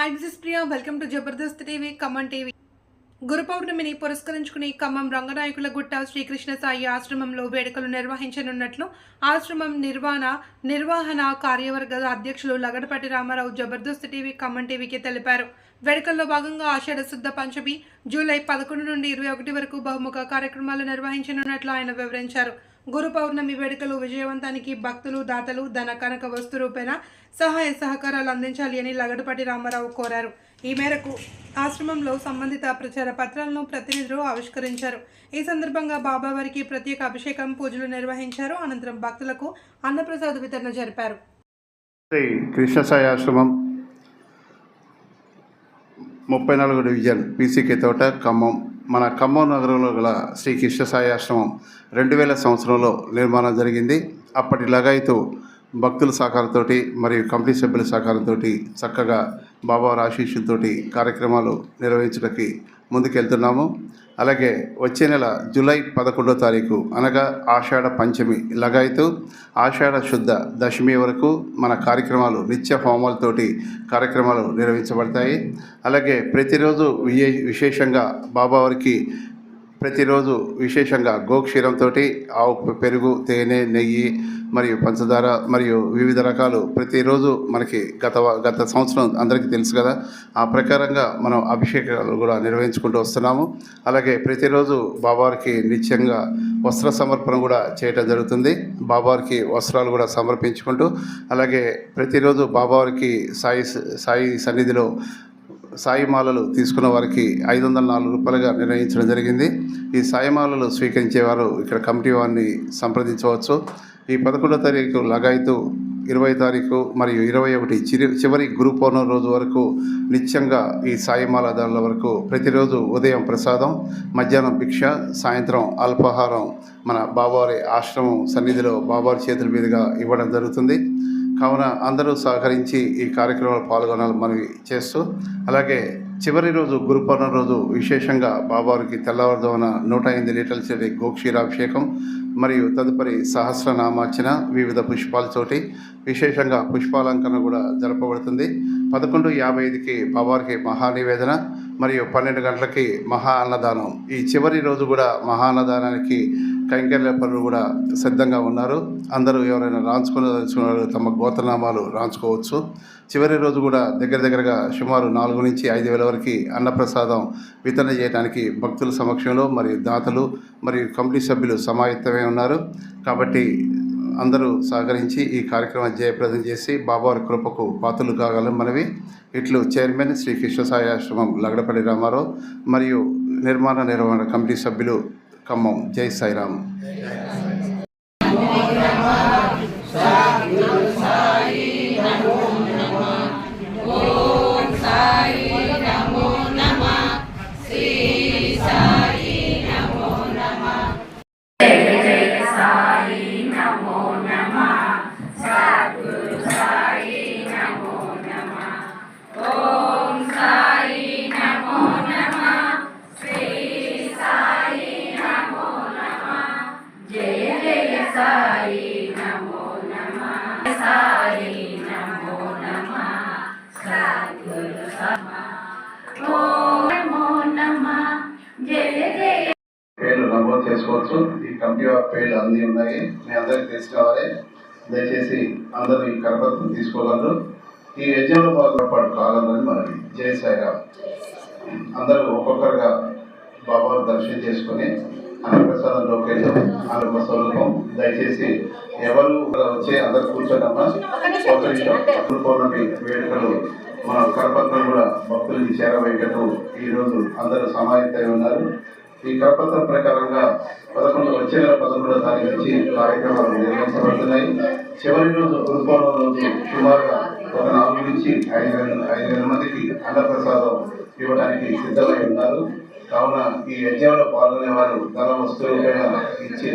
Hi this Priya welcome to Jabardast TV Khammam TV గురు పౌర్ణమిని పురస్కరించుకుని ఖమ్మం రంగనాయకుల గుట్ట శ్రీకృష్ణ సాయి ఆశ్రమంలో వేడుకలు నిర్వహించనున్నట్లు ఆశ్రమం నిర్వహణ నిర్వహణ కార్యవర్గ అధ్యక్షులు లగడపాటి రామారావు జబర్దస్త్ టీవీ ఖమ్మం టీవీకి తెలిపారు. వేడుకల్లో భాగంగా ఆషాఢ శుద్ధ పంచమి జూలై పదకొండు నుండి ఇరవై ఒకటి వరకు బహుముఖ కార్యక్రమాలు నిర్వహించనున్నట్లు ఆయన వివరించారు. గురు పౌర్ణమి వేడుకలు విజయవంతానికి భక్తులు దాతలు ధన కనక వస్తు రూపేణ సహాయ సహకారాలు అందించాలి అని లగడపాటి రామారావు కోరారు. ఈ మేరకు ఆశ్రమంలో సంబంధిత ప్రచార పత్రాలను ప్రతినిధులు ఆవిష్కరించారు. ఈ సందర్భంగా బాబావారికి ప్రత్యేక అభిషేకం పూజలు నిర్వహించారు. అనంతరం భక్తులకు అన్నప్రసాద వితరణ జరిపారు. శ్రీ కృష్ణసాయి ఆశ్రమం ముప్పై నాలుగు డివిజన్ పీసీకే తోట ఖమ్మం. మన ఖమ్మం నగరంలో గల శ్రీ కృష్ణసాయి ఆశ్రమం రెండు వేల సంవత్సరంలో నిర్మాణం జరిగింది. అప్పటి లగాయితూ భక్తుల సహకారంతో మరియు కమిటీ సభ్యుల సహకారంతో చక్కగా బాబావారి ఆశీస్సులతోటి కార్యక్రమాలు నిర్వహించడానికి ముందుకెళ్తున్నాము. అలాగే వచ్చే నెల జూలై పదకొండో తారీఖు అనగా ఆషాఢ పంచమి లగాయతు. ఆషాఢ శుద్ధ దశమి వరకు మన కార్యక్రమాలు నిత్య హోమాలతోటి కార్యక్రమాలు నిర్వహించబడతాయి. అలాగే ప్రతిరోజు విశే విశేషంగా బాబావారికి ప్రతిరోజు విశేషంగా గోక్షీరంతో ఆవు పెరుగు తేనె నెయ్యి మరియు పంచదార మరియు వివిధ రకాలు ప్రతిరోజు మనకి గత గత సంవత్సరం అందరికీ తెలుసు కదా. ఆ ప్రకారంగా మనం అభిషేకాలు కూడా నిర్వహించుకుంటూ వస్తున్నాము. అలాగే ప్రతిరోజు బాబావారికి నిత్యంగా వస్త్ర సమర్పణ కూడా చేయటం జరుగుతుంది. బాబావారికి వస్త్రాలు కూడా సమర్పించుకుంటూ అలాగే ప్రతిరోజు బాబావారికి సాయి సాయి సన్నిధిలో సాయిమాలలు తీసుకున్న వారికి ఐదు వందల నాలుగు రూపాయలుగా నిర్ణయించడం జరిగింది. ఈ సాయిమాలలు స్వీకరించేవారు ఇక్కడ కమిటీ వారిని సంప్రదించవచ్చు. ఈ పదకొండో తారీఖు లగాయతు ఇరవై తారీఖు మరియు ఇరవై ఒకటి చిరి చివరి గురు పౌర్ణమి రోజు వరకు నిత్యంగా ఈ సాయిమాల ధరల వరకు ప్రతిరోజు ఉదయం ప్రసాదం మధ్యాహ్నం భిక్ష సాయంత్రం అల్పాహారం మన బాబావారి ఆశ్రమం సన్నిధిలో బాబావారి చేతుల మీదుగా ఇవ్వడం జరుగుతుంది. కావున అందరూ సహకరించి ఈ కార్యక్రమంలో పాల్గొనాలని మనవి చేస్తూ అలాగే చివరి రోజు గురు పౌర్ణమి రోజు విశేషంగా బాబావారికి తెల్లవారుజామున నూట ఎనిమిది లీటర్ల చెడి గోక్షీరాభిషేకం మరియు తదుపరి సహస్రనామార్చన వివిధ పుష్పాలతోటి విశేషంగా పుష్పాలంకరణ కూడా జరపబడుతుంది. పదకొండు యాభై ఐదుకి బాబావారికి మహానివేదన. మరియు పన్నెండు గంటలకి మహా అన్నదానం. ఈ చివరి రోజు కూడా మహా అన్నదానానికి కైంకర్య పనులు కూడా సిద్ధంగా ఉన్నారు. అందరూ ఎవరైనా రాంచుకున్న తమ గోత్రనామాలు రాంచుకోవచ్చు. చివరి రోజు కూడా దగ్గర దగ్గరగా సుమారు నాలుగు నుంచి ఐదు వేల వరకు అన్నప్రసాదం వితరణ చేయడానికి భక్తుల సమక్షంలో మరియు దాతలు మరియు కమిటీ సభ్యులు సమాయత్తమై ఉన్నారు. కాబట్టి అందరూ సహకరించి ఈ కార్యక్రమం జయప్రదం చేసి బాబావారి కృపకు పాత్రలు కాగలం మనవి. ఇట్లు చైర్మన్ శ్రీ కృష్ణసాయి ఆశ్రమం లగడపల్లి రామారావు మరియు నిర్మాణ నిర్వహణ కమిటీ సభ్యులు ఖమ్మం జై సాయిరామ్. పేర్లు నమోదు చేసుకోవచ్చు. ఈ ఆఫ్ పేర్లు అన్నీ ఉన్నాయి. మీ అందరికీ తెలిసిన వారే దయచేసి అందరూ ఈ కరపత్రం తీసుకోగలరు. ఈ యజ్ఞంలో పాల్గొనపాటు కాగలరని మనకి జై సాయిరామ్. అందరూ ఒక్కొక్కరుగా బాబాను దర్శనం చేసుకొని అన్నప్రసాదంలోకి వెళ్ళి అన్న స్వరూపం దయచేసి ఎవరు వచ్చి అందరు కూర్చోనమ్మా పౌర్ణమి వేడుకలు మన కరపత్రం కూడా భక్తులకి చేరవేయటకు ఈరోజు అందరూ సమాయత్తై ఉన్నారు. ఈ కరపత్రం ప్రకారంగా పదకొండు వచ్చే నెల పదకొండవ తారీఖు నుంచి కార్యక్రమాలు నిర్వహించబడుతున్నాయి. చివరి రోజు గురు రోజు సుమారుగా ఒక నాలుగు నుంచి ఐదు వేల ఐదు వేల మందికి అన్నప్రసాదం ఇవ్వడానికి సిద్ధమై ఉన్నారు. కావున ఈ యజ్ఞంలో పాల్గొనే వారు ధన వస్తువులపైన ఇచ్చి